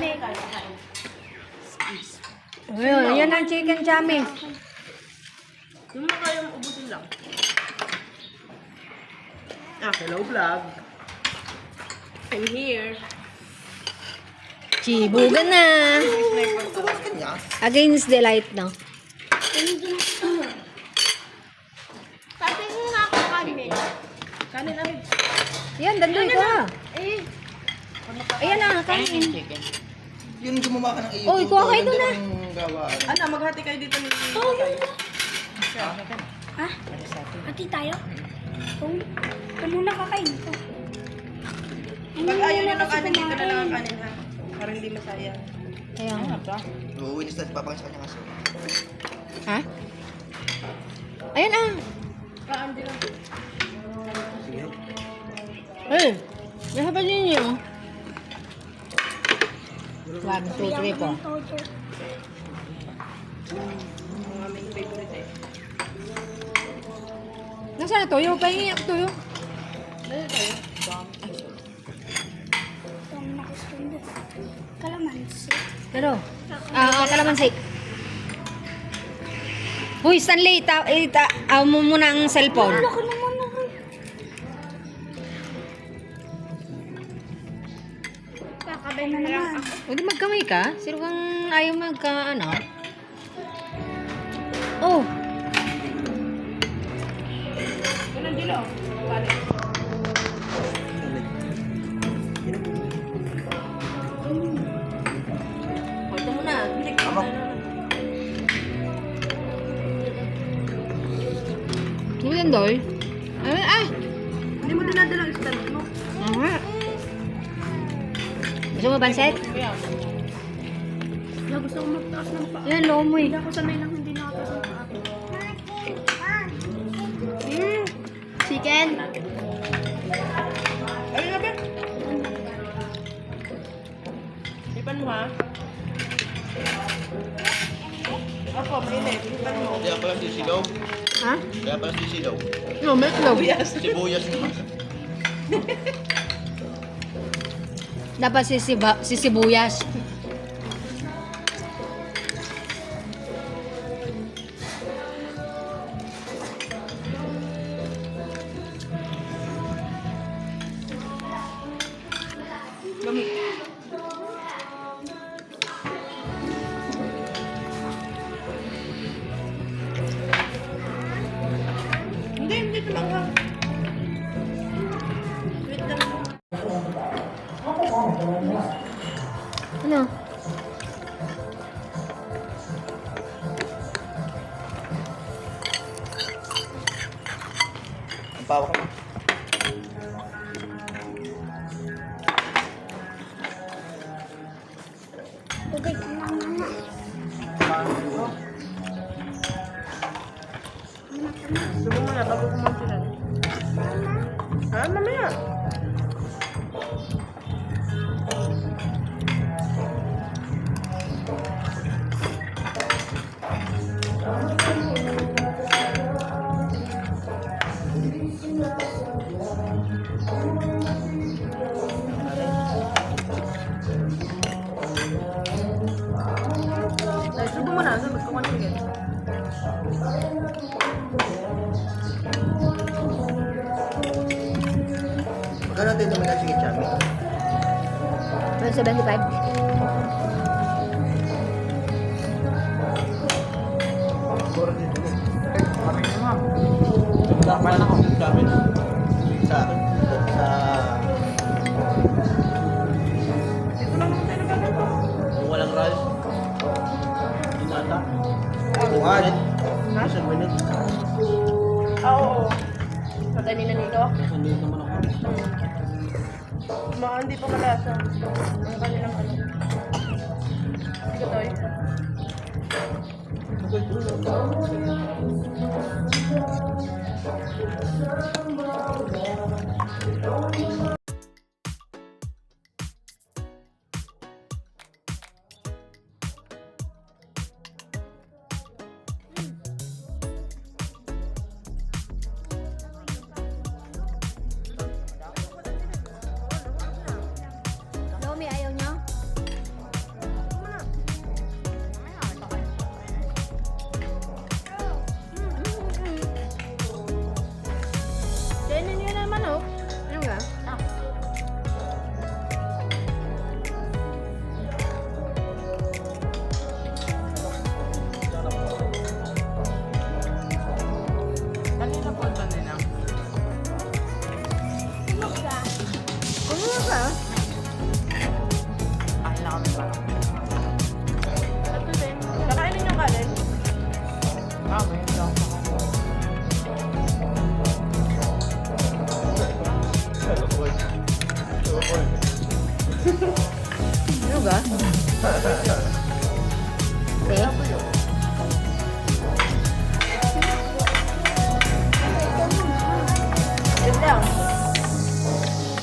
Chami. Ayun, yan ang chicken chami. Yung mga kayang ubusin lang. Ah, hello vlog. I'm here. Chibugan na. Against the light, no? Sabi mo nga ako kami. Kanin lang. Yan, dandoy ko. Eh, Ayan na, kanin. Yun gumawa ka ng iyo. Oy, kuha kayo doon, ah. Gawaan. Ano, maghati kayo dito ni Oo, kayo. ha? Ati tayo? Oo. Ito muna kakain ko. Pag ayaw nyo ng kanin, dito na lang ang kanin ha. Para hindi masaya. Ayan. Oo, winis na papakita sa kanya kasi. Ha? Ayan ah. Kaan din lang. Eh, nahabal ninyo. One, two, three, eh. Nasaan na tuyo? Pahingi ako nakasundo. Kalamansi. Pero, ah, uh, kalamansi. Huy, Stanley, ta, eh, ta, ah, mo muna ang cellphone. Ano ko ako? Kakabay na naman. Huwag magkamay ka. Sino kang ayaw magka, ano? Oh, Ganun dilo. Kanin. ito muna. Hindi Tama. Ano yan, Doy? Ay, ay! Hindi mo dinadala ang stand mo. Aha. Gusto mo? Kaya. Kaya gusto ko magtaas ng paa. Yan, loo mo eh. Hindi ako sanay lang hindi nakataas ng paa. Mm. Chicken. Ayun na ba? Ipan mo ha? Opo, mainit. Ipan mo. Kaya pala sisilaw. Ha? Kaya pala sisilaw. No, may itlog. Yes. Sibuyas Dapat sisiba, sisibuyas. Gamit. Ano? Ang pawa ka mo. Tubig na muna. Subo mo na, bago kumain Magkano natin naman na sige, Chami? 175? Dapat na ako. Chami. Sa akin. Sa... Ito lang naman tayo nagkakaroon. Kung walang rice. Inata. Buwan. Ha? Isang minute. Oo. Madali na nito. Isang minute naman ako. Mga hindi pa malasa. Ang kanilang ano. Sige, Toy. Lomi, 嗯算了算了